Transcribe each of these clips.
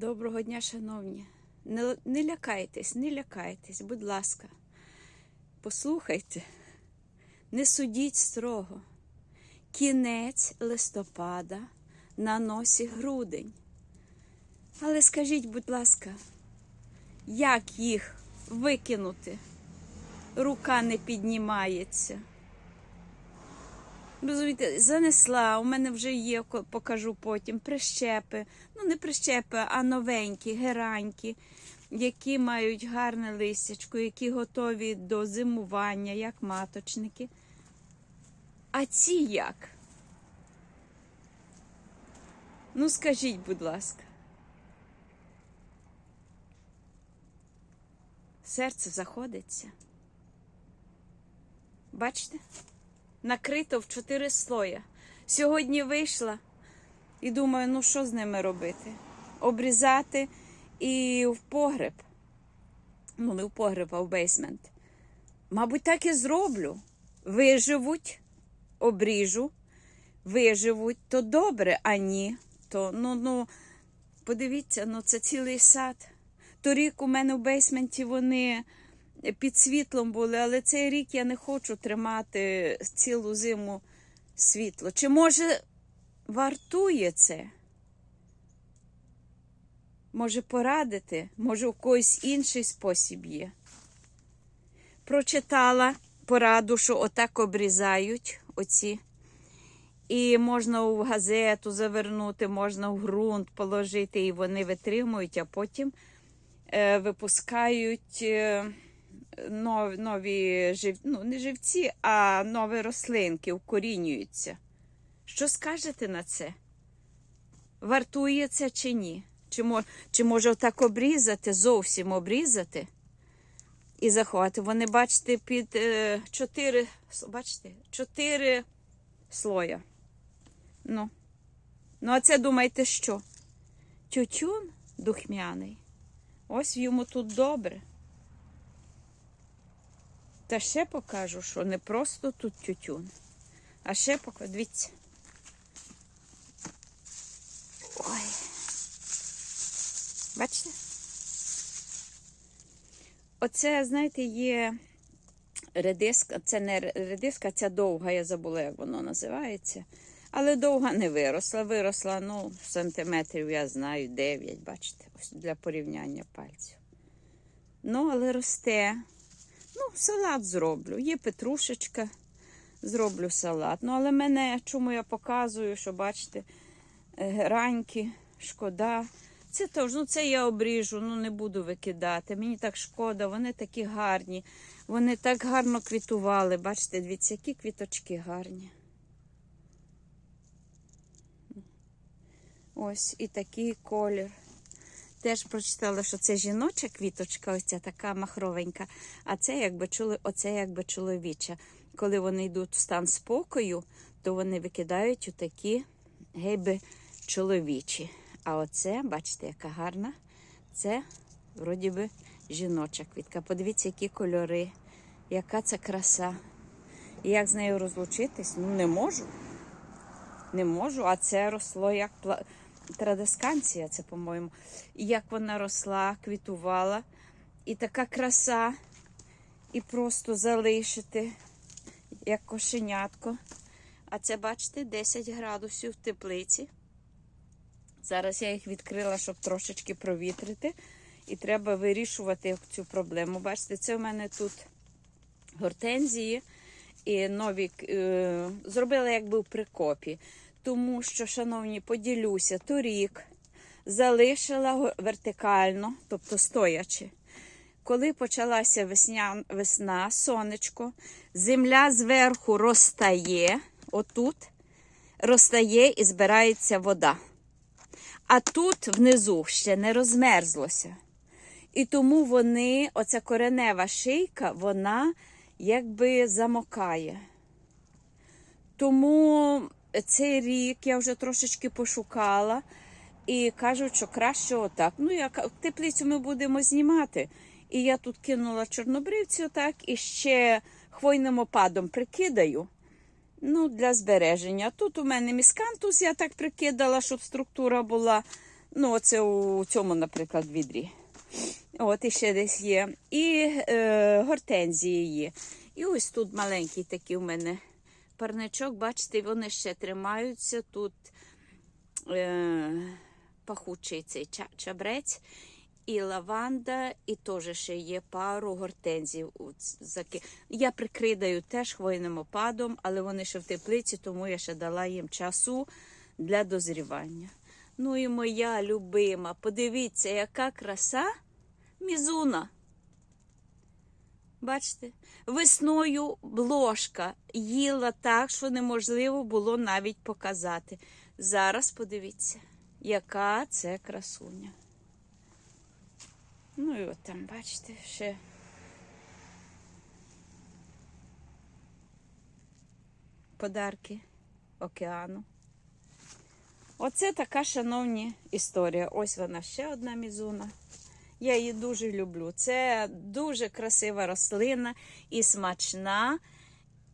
Доброго дня, шановні. Не, не лякайтесь, не лякайтесь, будь ласка. Послухайте, не судіть строго. Кінець листопада на носі грудень. Але скажіть, будь ласка, як їх викинути? Рука не піднімається. Розумієте, занесла, у мене вже є, покажу потім, прищепи. Ну, не прищепи, а новенькі, геранькі, які мають гарне листячко, які готові до зимування, як маточники. А ці як? Ну, скажіть, будь ласка. Серце заходиться. Бачите? Накрито в чотири слоя. Сьогодні вийшла і думаю, ну що з ними робити? Обрізати і в погреб. Ну, не в погреб, а в бейсмент. Мабуть, так і зроблю. Виживуть, обріжу, виживуть, то добре, а ні. То, ну, ну, подивіться, ну це цілий сад. Торік у мене в бейсменті вони під світлом були, але цей рік я не хочу тримати цілу зиму світло. Чи може вартує це? Може порадити? Може, у когось інший спосіб є? Прочитала пораду, що отак обрізають оці. І можна в газету завернути, можна в ґрунт положити, і вони витримують, а потім е, випускають. Е, нові, нові жив... ну, не живці, а нові рослинки укорінюються. Що скажете на це? Вартує це чи ні? Чи, мож... чи може так обрізати, зовсім обрізати і заховати? Вони, бачите, під е, чотири, бачите, чотири слоя. Ну. ну, а це думаєте, що? Тютюн духмяний. Ось йому тут добре. Та ще покажу, що не просто тут тютюн, а ще покажу, дивіться. Ой. Бачите? Оце, знаєте, є редиска, це не редиска, ця довга, я забула, як воно називається. Але довга не виросла. Виросла, ну, сантиметрів, я знаю, 9, бачите, ось для порівняння пальців. Ну, але росте. Ну, салат зроблю. Є петрушечка, зроблю салат. Ну, але мене, чому я показую, що бачите, раньки, шкода. Це теж, ну це я обріжу, ну не буду викидати. Мені так шкода, вони такі гарні. Вони так гарно квітували. Бачите, дивіться, які квіточки гарні. Ось і такий колір. Теж прочитала, що це жіноча квіточка, ось ця така махровенька, а це якби чоли, оце якби чоловіча. Коли вони йдуть в стан спокою, то вони викидають такі гейби чоловічі. А оце, бачите, яка гарна, це вроді би жіноча квітка. Подивіться, які кольори, яка це краса. І як з нею розлучитись? Ну, не можу. Не можу, а це росло як пла традисканція, це, по-моєму. І як вона росла, квітувала. І така краса, і просто залишити, як кошенятко. А це, бачите, 10 градусів в теплиці. Зараз я їх відкрила, щоб трошечки провітрити. І треба вирішувати цю проблему. Бачите, це в мене тут гортензії і нові е, зробила якби в прикопі тому що, шановні, поділюся, торік залишила вертикально, тобто стоячи. Коли почалася весня, весна, сонечко, земля зверху розтає, отут розтає і збирається вода. А тут внизу ще не розмерзлося. І тому вони, оця коренева шийка, вона якби замокає. Тому цей рік я вже трошечки пошукала і кажуть, що краще отак. Ну, як теплицю ми будемо знімати. І я тут кинула чорнобривці, отак, і ще хвойним опадом прикидаю. Ну, для збереження. Тут у мене міскантус, я так прикидала, щоб структура була Ну, оце у цьому, наприклад, відрі. От і ще десь є. І е, гортензії є. І ось тут маленький такий у мене парничок, бачите, вони ще тримаються. Тут е, пахучий цей чабрець, і лаванда, і теж ще є пару заки- Я прикридаю теж хвойним опадом, але вони ще в теплиці, тому я ще дала їм часу для дозрівання. Ну і моя любима, подивіться, яка краса мізуна. Бачите, весною ложка їла так, що неможливо було навіть показати. Зараз подивіться, яка це красуня. Ну і от там, бачите, ще. Подарки океану. Оце така, шановні, історія. Ось вона ще одна мізуна. Я її дуже люблю. Це дуже красива рослина і смачна,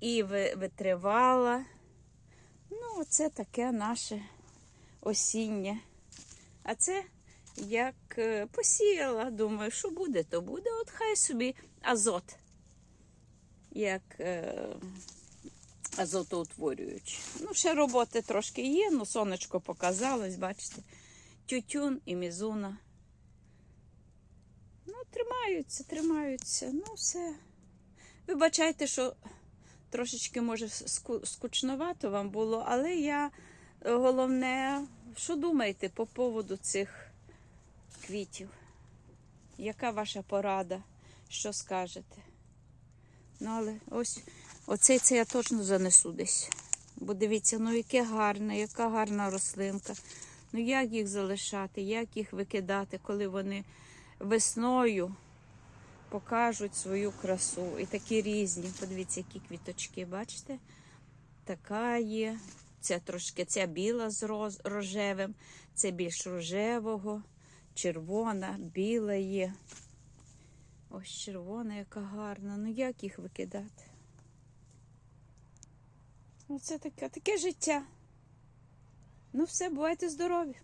і витривала. Ну, оце таке наше осіннє. А це як е, посіяла, думаю, що буде, то буде. От хай собі азот. Як е, азотоутворюючи. Ну, ще роботи трошки є, ну сонечко показалось, бачите. Тютюн і мізуна. Ну, тримаються, тримаються. Ну, все. Вибачайте, що трошечки, може, ску- скучновато вам було, але я е, головне, що думаєте по поводу цих квітів? Яка ваша порада? Що скажете? Ну, але ось оцей це я точно занесу десь. Бо дивіться, ну яке гарне, яка гарна рослинка. Ну як їх залишати, як їх викидати, коли вони весною покажуть свою красу. І такі різні. Подивіться, які квіточки, бачите? Така є. Це трошки ця біла з роз, рожевим, це більш рожевого, червона, біла є. Ось червона, яка гарна. Ну як їх викидати? Ну, це таке, таке життя. Ну, все, бувайте здорові.